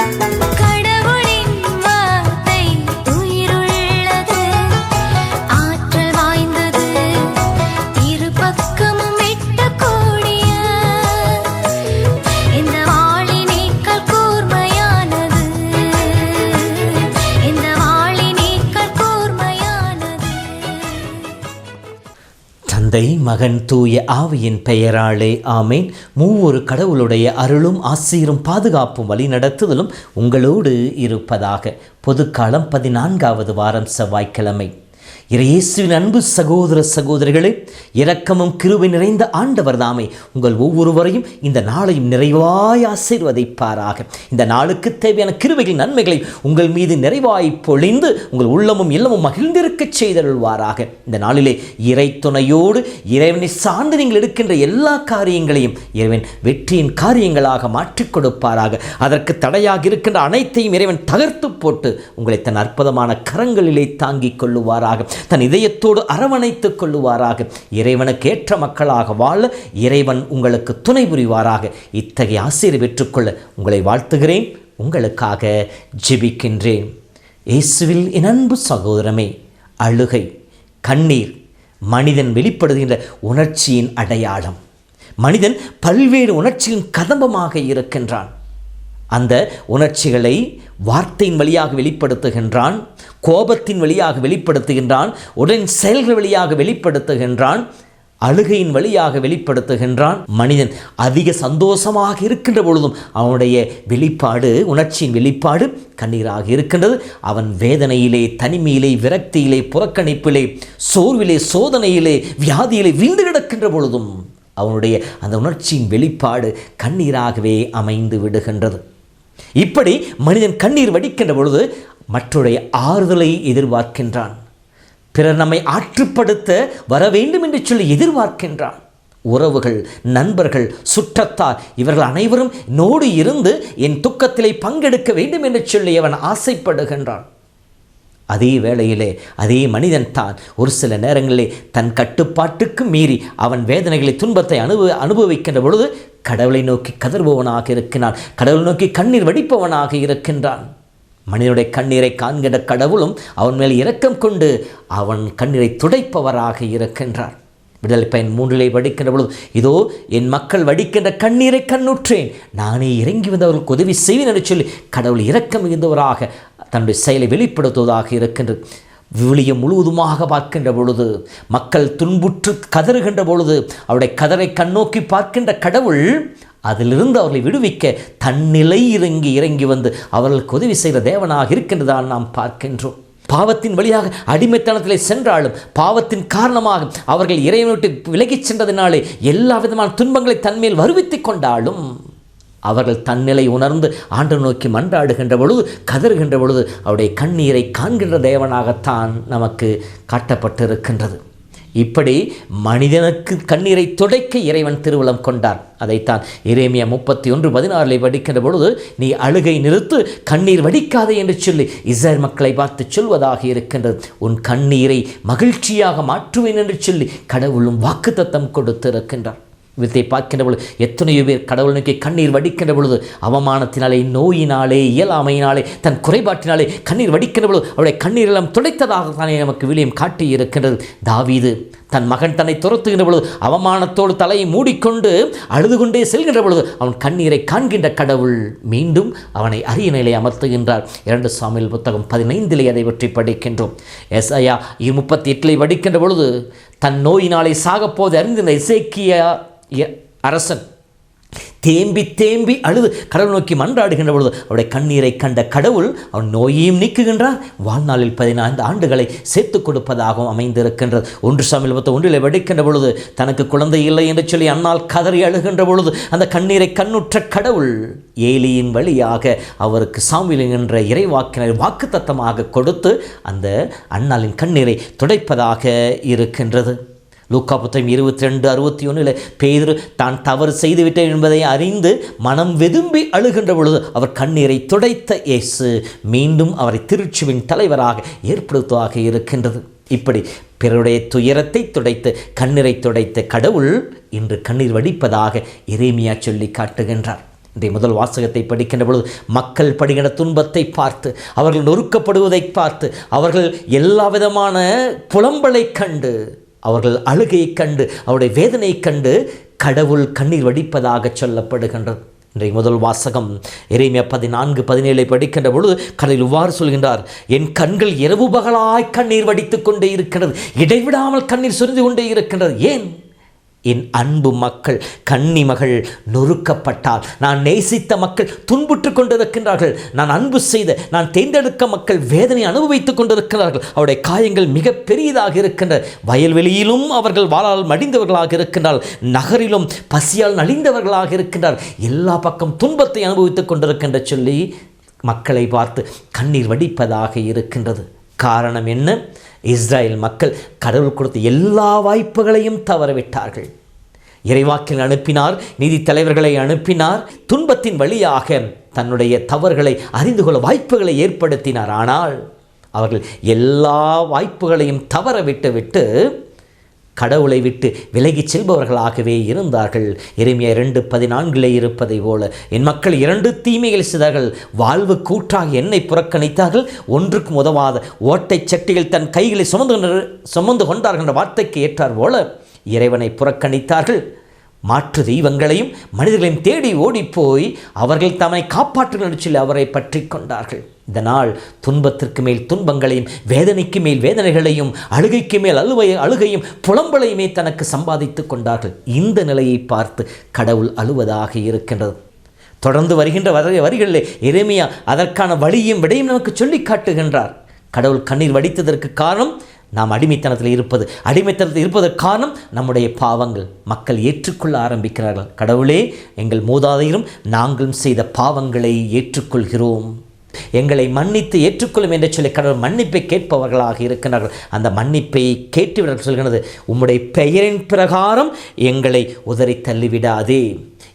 Kar தந்தை மகன் தூய ஆவியின் பெயராலே ஆமேன். மூவொரு கடவுளுடைய அருளும் ஆசீரும் பாதுகாப்பும் வழிநடத்துதலும் உங்களோடு இருப்பதாக. பொதுக்காலம் பதினான்காவது வாரம் செவ்வாய்க்கிழமை. இறையேசுவின் அன்பு சகோதர சகோதரிகளே இரக்கமும் கிருபை நிறைந்த ஆண்டவர் தாமே உங்கள் ஒவ்வொருவரையும் இந்த நாளையும் நிறைவாய் ஆசீர்வதிப்பாராக. இந்த நாளுக்கு தேவையான கிருபைகள் நன்மைகளை உங்கள் மீது நிறைவாய் பொழிந்து உங்கள் உள்ளமும் இல்லமும் மகிழ்ந்திருக்கச் செய்தருள்வாராக. இந்த நாளிலே இறை துணையோடு இறைவனை சார்ந்து நீங்கள் எடுக்கின்ற எல்லா காரியங்களையும் இறைவன் வெற்றியின் காரியங்களாக மாற்றிக் கொடுப்பாராக. அதற்கு தடையாக இருக்கின்ற அனைத்தையும் இறைவன் தகர்த்து போட்டு உங்களை தன் அற்புதமான கரங்களிலே தாங்கிக் கொள்ளுவாராக. தன் இதயத்தோடு அரவணைத்துக் கொள்ளுவாராக. இறைவனுக்கு ஏற்ற மக்களாக வாழ இறைவன் உங்களுக்கு துணை புரிவாராக. இத்தகைய ஆசிரியர் பெற்றுக்கொள்ள உங்களை வாழ்த்துகிறேன். உங்களுக்காக ஜெபிக்கின்றேன். இயேசுவில் என் அன்பு சகோதரமே அழுகை கண்ணீர் மனிதன் வெளிப்படுகின்ற உணர்ச்சியின் அடையாளம். மனிதன் பல்வேறு உணர்ச்சியின் கதம்பமாக இருக்கின்றான். அந்த உணர்ச்சிகளை வார்த்தையின் வழியாக வெளிப்படுத்துகின்றான் கோபத்தின் வழியாக வெளிப்படுத்துகின்றான் உடன் செயல்கள் வழியாக வெளிப்படுத்துகின்றான் அழுகையின் வழியாக வெளிப்படுத்துகின்றான். மனிதன் அதிக சந்தோஷமாக இருக்கின்ற பொழுதும் அவனுடைய வெளிப்பாடு உணர்ச்சியின் வெளிப்பாடு கண்ணீராக இருக்கின்றது. அவன் வேதனையிலே தனிமையிலே விரக்தியிலே புறக்கணிப்பிலே சோர்விலே சோதனையிலே வியாதியிலே வீழ்ந்து கிடக்கின்ற பொழுதும் அவனுடைய அந்த உணர்ச்சியின் வெளிப்பாடு கண்ணீராகவே அமைந்து விடுகின்றது. இப்படி மனிதன் கண்ணீர் வடிக்கின்ற பொழுது மற்றொருடைய ஆறுதலை எதிர்பார்க்கின்றான். பிறர் நம்மை ஆற்றுப்படுத்த வர வேண்டும் என்று சொல்லி எதிர்பார்க்கின்றான். உறவுகள் நண்பர்கள் சுற்றத்தார் இவர்கள் அனைவரும் நோடு இருந்து என் துக்கத்திலே பங்கெடுக்க வேண்டும் என்று சொல்லி அவன் ஆசைப்படுகின்றான். அதே வேளையிலே அதே மனிதன் தான் ஒரு சில நேரங்களிலே தன் கட்டுப்பாட்டுக்கு மீறி அவன் வேதனைகளை துன்பத்தை அனுபவ அனுபவிக்கின்ற பொழுது கடவுளை நோக்கி கதறுபவனாக இருக்கிறான் கடவுளை நோக்கி கண்ணீர் வடிப்பவனாக இருக்கின்றான். மனிதனுடைய கண்ணீரை காண்கின்ற கடவுளும் அவன் மேல் இரக்கம் கொண்டு அவன் கண்ணீரை துடைப்பவராக இருக்கின்றார் விடுதலை பயன் மூன்றிலே வடிக்கின்ற பொழுது இதோ என் மக்கள் வடிக்கின்ற கண்ணீரை கண்ணுற்றேன். நானே இறங்கி வந்தவர்களுக்கு உதவி செய்வேன் என்று சொல்லி கடவுள் இரக்கம் மிகுந்தவராக தன்னுடைய செயலை வெளிப்படுத்துவதாக இருக்கின்றது விழியம் முழுவதுமாக பார்க்கின்ற பொழுது மக்கள் துன்புற்று கதறுகின்ற பொழுது அவருடைய கதரை கண்ணோக்கி பார்க்கின்ற கடவுள் அதிலிருந்து அவர்களை விடுவிக்க தன்னிலை இறங்கி இறங்கி வந்து அவர்களுக்கு உதவி செய்கிற தேவனாக இருக்கின்றதான் நாம் பார்க்கின்றோம். பாவத்தின் வழியாக அடிமைத்தனத்திலே சென்றாலும் பாவத்தின் காரணமாக அவர்கள் இறைவனை விலகிச் சென்றதினாலே எல்லா விதமான துன்பங்களை தன்மேல் வருவித்து கொண்டாலும் அவர்கள் தன்னிலை உணர்ந்து ஆண்டு நோக்கி மன்றாடுகின்ற பொழுது கதறுகின்ற பொழுது அவருடைய கண்ணீரை காண்கின்ற தேவனாகத்தான் நமக்கு காட்டப்பட்டிருக்கின்றது. இப்படி மனிதனுக்கு கண்ணீரை துடைக்க இறைவன் திருவுளம் கொண்டார் அதைத்தான் இறைமையா முப்பத்தி ஒன்று பதினாறில் வடிக்கின்ற பொழுது நீ அழுகை நிறுத்து கண்ணீர் வடிக்காதே என்று சொல்லி இஸ்ரேல் மக்களை பார்த்து சொல்வதாக இருக்கின்றது. உன் கண்ணீரை மகிழ்ச்சியாக மாற்றுவேன் என்று சொல்லி கடவுளும் வாக்குத்தத்தம் கொடுத்திருக்கின்றார். வித்தை பார்க்கின்ற பொழுது எத்தனையோ பேர் கடவுள் நோக்கி கண்ணீர் வடிக்கின்ற பொழுது அவமானத்தினாலே நோயினாலே இயலாமையினாலே தன் குறைபாட்டினாலே கண்ணீர் வடிக்கின்ற பொழுது அவருடைய கண்ணீரெல்லாம் துடைத்ததாக தானே நமக்கு விளியம் காட்டி இருக்கின்றது தாவீது தன் மகன் தன்னை துரத்துகின்ற பொழுது அவமானத்தோடு தலையை மூடிக்கொண்டு அழுது கொண்டே செல்கின்ற பொழுது அவன் கண்ணீரை காண்கின்ற கடவுள் மீண்டும் அவனை அரிய நிலை அமர்த்துகின்றார். இரண்டு சாமியில் புத்தகம் பதினைந்திலே அதை பற்றி படிக்கின்றோம். எஸ் ஐயா முப்பத்தி எட்டிலே படிக்கின்ற பொழுது தன் நோயினாலே சாகப்போது அறிந்திருந்த இசைக்கிய அரசன் தேம்பி தேம்பி அழுது கடவுள் நோக்கி மன்றாடுகின்ற பொழுது அவருடைய கண்ணீரை கண்ட கடவுள் அவன் நோயையும் நீக்குகின்றார். வாழ்நாளில் பதினைந்து ஆண்டுகளை சேர்த்து கொடுப்பதாகவும் அமைந்திருக்கின்றது. ஒன்று சாமியில் பத்த ஒன்றில் வெடிக்கின்ற பொழுது தனக்கு குழந்தை இல்லை என்று சொல்லி அன்னால் கதறி அழுகின்ற பொழுது அந்த கண்ணீரை கண்ணுற்ற கடவுள் ஏலியின் வழியாக அவருக்கு சாமியில் என்ற இறைவாக்கினர் வாக்குத்தத்தமாக கொடுத்து அந்த அண்ணாளின் கண்ணீரை துடைப்பதாக இருக்கின்றது. லூக்கா புத்தகம் இருபத்தி ரெண்டு அறுபத்தி ஒன்றில் பேதுரு தான் தவறு செய்துவிட்டேன் என்பதை அறிந்து மனம் வெதும்பி அழுகின்ற பொழுது அவர் கண்ணீரை துடைத்த இயேசு மீண்டும் அவரை திருச்சுவின் தலைவராக ஏற்படுத்துவதாக இருக்கின்றது. இப்படி பிறருடைய துயரத்தை துடைத்து கண்ணீரை துடைத்த கடவுள் இன்று கண்ணீர் வடிப்பதாக இறைமையா சொல்லி காட்டுகின்றார். இன்றைய முதல் வாசகத்தை படிக்கின்ற பொழுது மக்கள் படுகின்ற துன்பத்தை பார்த்து அவர்கள் நொறுக்கப்படுவதை பார்த்து அவர்கள் எல்லா விதமான புலம்பலை கண்டு அவர்கள் அழுகை கண்டு அவருடைய வேதனை கண்டு கடவுள் கண்ணீர் வடிப்பதாக சொல்லப்படுகின்றது. இன்றைய முதல் வாசகம் இறைமையா பதினான்கு பதினேழை படிக்கின்ற பொழுது கடலில் இவ்வாறு சொல்கின்றார் என் கண்கள் இரவு பகலாய் கண்ணீர் வடித்துக் கொண்டே இருக்கிறது இடைவிடாமல் கண்ணீர் சொரிந்து கொண்டே இருக்கின்றது. ஏன்? என் அன்பு மக்கள் கன்னி மகள் நொறுக்கப்பட்டால். நான் நேசித்த மக்கள் துன்புற்று கொண்டிருக்கின்றார்கள். நான் அன்பு செய்த நான் தேர்ந்தெடுக்க மக்கள் வேதனை அனுபவித்துக் கொண்டிருக்கிறார்கள் அவருடைய காயங்கள் மிக பெரியதாக இருக்கின்ற வயல்வெளியிலும் அவர்கள் வாழால் மடிந்தவர்களாக இருக்கின்றார்கள் நகரிலும் பசியால் நலிந்தவர்களாக இருக்கின்றார். எல்லா பக்கம் துன்பத்தை அனுபவித்துக் கொண்டிருக்கின்ற சொல்லி மக்களை பார்த்து கண்ணீர் வடிப்பதாக இருக்கின்றது. காரணம் என்ன? இஸ்ரேல் மக்கள் கடவுள் கொடுத்த எல்லா வாய்ப்புகளையும் தவறவிட்டார்கள். இறைவாக்கில் அனுப்பினார் நீதி தலைவர்களை அனுப்பினார் துன்பத்தின் வழியாக தன்னுடைய தவறுகளை அறிந்து கொள்ள வாய்ப்புகளை ஏற்படுத்தினார். ஆனால் அவர்கள் எல்லா வாய்ப்புகளையும் தவற விட்டு விட்டு கடவுளை விட்டு விலகிச் செல்பவர்களாகவே இருந்தார்கள். இறைமைய இரண்டு பதினான்கிலே இருப்பதை போல என் மக்கள் இரண்டு தீமைகள் செய்தார்கள். வாழ்வு கூற்றாக என்னை புறக்கணித்தார்கள். ஒன்றுக்கும் உதவாத ஓட்டை சட்டிகள் தன் கைகளை சுமந்து சுமந்து கொண்டார்கள் என்ற வார்த்தைக்கு ஏற்றார் போல இறைவனை புறக்கணித்தார்கள். மாற்று தெய்வங்களையும் மனிதர்களையும் தேடி ஓடிப்போய் அவர்கள் தம்மை காப்பாற்றுங்கள் நினைச்சில் அவரை பற்றி கொண்டார்கள். இதனால் துன்பத்திற்கு மேல் துன்பங்களையும் வேதனைக்கு மேல் வேதனைகளையும் அழுகைக்கு மேல் அழுவை அழுகையும் புலம்பலையுமே தனக்கு சம்பாதித்து கொண்டார்கள். இந்த நிலையை பார்த்து கடவுள் அழுவதாக இருக்கின்றது. தொடர்ந்து வருகின்ற வரி வரிகளிலே இறைமையா அதற்கான வழியும் விடையும் நமக்கு சொல்லி காட்டுகின்றார். கடவுள் கண்ணீர் வடித்ததற்கு காரணம் நாம் அடிமைத்தனத்தில் இருப்பது அடிமைத்தனத்தில் இருப்பதற்கு காரணம் நம்முடைய பாவங்கள். மக்கள் ஏற்றுக்கொள்ள ஆரம்பிக்கிறார்கள். கடவுளே எங்கள் மூதாதையரும் நாங்களும் செய்த பாவங்களை ஏற்றுக்கொள்கிறோம். எங்களை மன்னித்து ஏற்றுக்கொள்ளும் என்று சொல்லி கடவுள் மன்னிப்பை கேட்பவர்களாக இருக்கின்றார்கள். அந்த மன்னிப்பை கேட்டுவிட சொல்கிறது உம்முடைய பெயரின் பிரகாரம் எங்களை உதறி தள்ளிவிடாதே.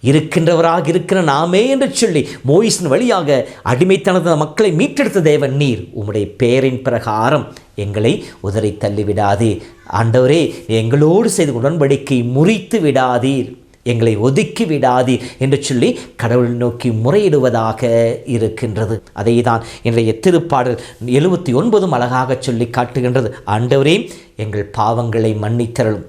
இருக்கின்றவராக இருக்கிற நாமே என்று சொல்லி மோயிஸின் வழியாக அடிமைத்தனத மக்களை மீட்டெடுத்த தேவன் நீர். உம்முடைய பெயரின் பிரகாரம் எங்களை உதறி தள்ளிவிடாதே. ஆண்டவரே எங்களோடு செய்த உடன்படிக்கை முறித்து விடாதீர். எங்களை ஒதுக்கி விடாதீர் என்று சொல்லி கடவுள் நோக்கி முறையிடுவதாக இருக்கின்றது. அதை தான் இன்றைய திருப்பாடல் எழுபத்தி ஒன்பதும் அழகாக சொல்லி காட்டுகின்றது. ஆண்டவரே எங்கள் பாவங்களை மன்னித்தரலும்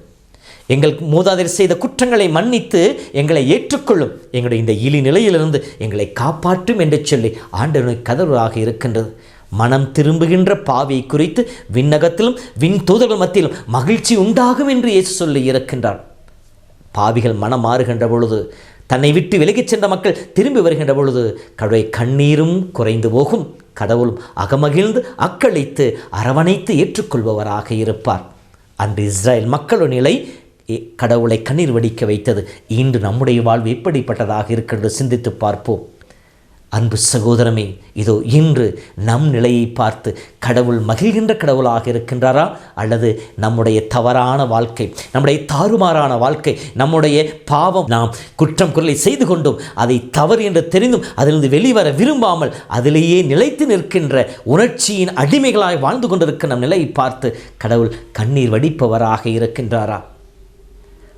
எங்கள் மூதாதையர் செய்த குற்றங்களை மன்னித்து எங்களை ஏற்றுக்கொள்ளும். எங்களுடைய இந்த இழி நிலையிலிருந்து எங்களை காப்பாற்றும் என்று சொல்லி ஆண்டவனுக்கு கதவுறாக இருக்கின்றது. மனம் திரும்புகின்ற பாவியை குறித்து விண்ணகத்திலும் விண் தூதர்கள் மத்தியிலும் மகிழ்ச்சி உண்டாகும் என்று இயேசு சொல்லி இருக்கின்றார் பாவிகள் மனம் மாறுகின்ற பொழுது தன்னை விட்டு விலகிச் சென்ற மக்கள் திரும்பி வருகின்ற பொழுது கடவுளை கண்ணீரும் குறைந்து போகும். கடவுளும் அகமகிழ்ந்து அக்களித்து அரவணைத்து ஏற்றுக்கொள்பவராக இருப்பார். அன்று இஸ்ரேல் மக்களோட நிலை கடவுளை கண்ணீர் வடிக்க வைத்தது. இன்று நம்முடைய வாழ்வு எப்படிப்பட்டதாக இருக்கின்றது சிந்தித்து பார்ப்போம். அன்பு சகோதரமே இதோ இன்று நம் நிலையை பார்த்து கடவுள் மகிழ்கின்ற கடவுளாக இருக்கின்றாரா? அல்லது நம்முடைய தவறான வாழ்க்கை நம்முடைய தாறுமாறான வாழ்க்கை நம்முடைய பாவம் நாம் குற்றம் குரலை செய்து கொண்டும் அதை தவறு என்று தெரிந்தும் அதிலிருந்து வெளிவர விரும்பாமல் அதிலேயே நிலைத்து நிற்கின்ற உணர்ச்சியின் அடிமைகளாய் வாழ்ந்து கொண்டிருக்கிற நம் நிலையை பார்த்து கடவுள் கண்ணீர் வடிப்பவராக இருக்கின்றாரா?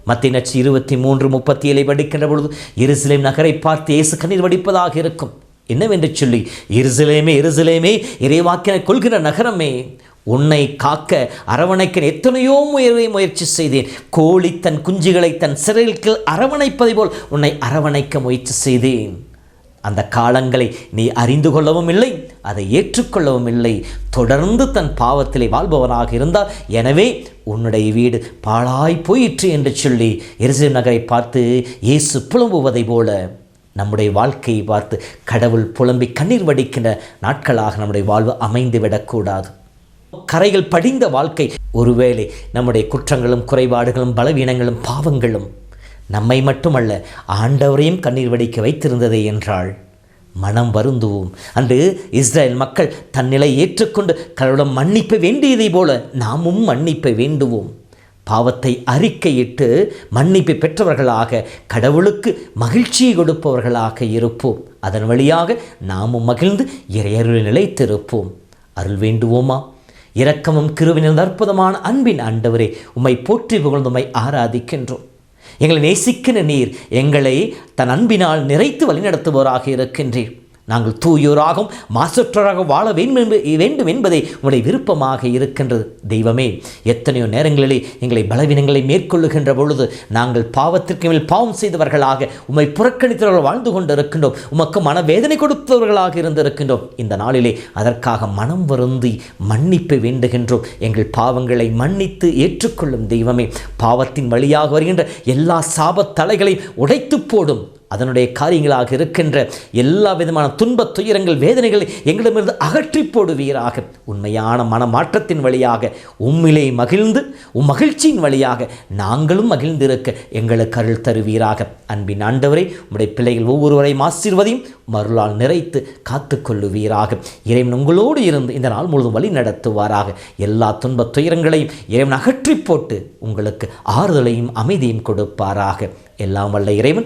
மத்திய நச்சு இருபத்தி மூன்று முப்பத்தி ஏழை படிக்கின்ற பொழுது எருசலேம் நகரை பார்த்து இயேசு கண்ணீர் வடிப்பதாக இருக்கும். என்னவென்று சொல்லி எருசலேமே எருசலேமே இறைவாக்கின கொள்கிற நகரமே உன்னை காக்க அரவணைக்க எத்தனையோ முயற்சி முயற்சி செய்தேன். கோழி தன் குஞ்சுகளை தன் சிறைக்கு அரவணைப்பதை போல் உன்னை அரவணைக்க முயற்சி செய்தேன். அந்த காலங்களை நீ அறிந்து கொள்ளவும் இல்லை அதை ஏற்றுக்கொள்ளவும் இல்லை. தொடர்ந்து தன் பாவத்திலே வாழ்பவனாக இருந்தால் எனவே உன்னுடைய வீடு பாழாய் போயிற்று என்று சொல்லி எருசலேம் நகரை பார்த்து இயேசு புலம்புவதை போல நம்முடைய வாழ்க்கையை பார்த்து கடவுள் புலம்பி கண்ணீர் வடிக்கின்ற நாட்களாக நம்முடைய வாழ்வு அமைந்து விடக்கூடாது கரைகள் படிந்த வாழ்க்கை ஒருவேளை நம்முடைய குற்றங்களும் குறைபாடுகளும் பலவீனங்களும் பாவங்களும் நம்மை மட்டுமல்ல ஆண்டவரையும் கண்ணீர் வடிக்க வைத்திருந்ததே என்றாள் மனம் வருந்துவோம். அன்று இஸ்ரேல் மக்கள் தன்னிலை ஏற்றுக்கொண்டு கடவுளம் மன்னிப்பு வேண்டியதை போல நாமும் மன்னிப்பை வேண்டுவோம். பாவத்தை அறிக்கையிட்டு மன்னிப்பு பெற்றவர்களாக கடவுளுக்கு மகிழ்ச்சியை கொடுப்பவர்களாக இருப்போம். அதன் வழியாக நாமும் மகிழ்ந்து இறையருள் நிலைத்திருப்போம். அருள் வேண்டுவோமா? இரக்கமும் கிருவினின் அற்புதமான அன்பின் ஆண்டவரே உம்மை போற்றி புகழ்ந்து உம்மை ஆராதிக்கின்றோம். எங்களை நேசிக்கிற நீர் எங்களை தன் அன்பினால் நிறைத்து வழிநடத்துபவராக இருக்கின்றீர். நாங்கள் தூயோராகவும் மாசற்றோராக வாழ வேண்டும் வேண்டும் என்பதே உங்களுடைய விருப்பமாக இருக்கின்றது. தெய்வமே எத்தனையோ நேரங்களிலே எங்களை பலவீனங்களை மேற்கொள்ளுகின்ற பொழுது நாங்கள் பாவத்திற்கு மேல் பாவம் செய்தவர்களாக உம்மை புறக்கணித்தவர்கள் வாழ்ந்து கொண்டு இருக்கின்றோம் உமக்கு மனவேதனை கொடுத்தவர்களாக இருந்திருக்கின்றோம். இந்த நாளிலே அதற்காக மனம் வருந்தி மன்னிப்பு வேண்டுகின்றோம். எங்கள் பாவங்களை மன்னித்து ஏற்றுக்கொள்ளும் தெய்வமே பாவத்தின் வழியாக வருகின்ற எல்லா சாபத் தலைகளையும் உடைத்து போடும் அதனுடைய காரியங்களாக இருக்கின்ற எல்லா விதமான துன்பத் துயரங்கள் வேதனைகளை எங்களிடமிருந்து அகற்றி போடுவீராக. உண்மையான மனமாற்றத்தின் வழியாக உம்மிலே மகிழ்ந்து உம் மகிழ்ச்சியின் வழியாக நாங்களும் மகிழ்ந்திருக்க எங்களுக்கு அருள் தருவீராக. அன்பின் ஆண்டவரை உம்முடைய பிள்ளைகள் ஒவ்வொருவரையும் ஆசீர்வதையும் மருளால் நிறைத்து காத்துக்கொள்ளுவீராக இறைவன் உங்களோடு இருந்து இந்த நாள் முழுவதும் வழி நடத்துவாராக. எல்லா துன்பத் துயரங்களையும் இறைவன் அகற்றி போட்டு உங்களுக்கு ஆறுதலையும் அமைதியும் கொடுப்பாராக. எல்லாம் வல்ல இறைவன்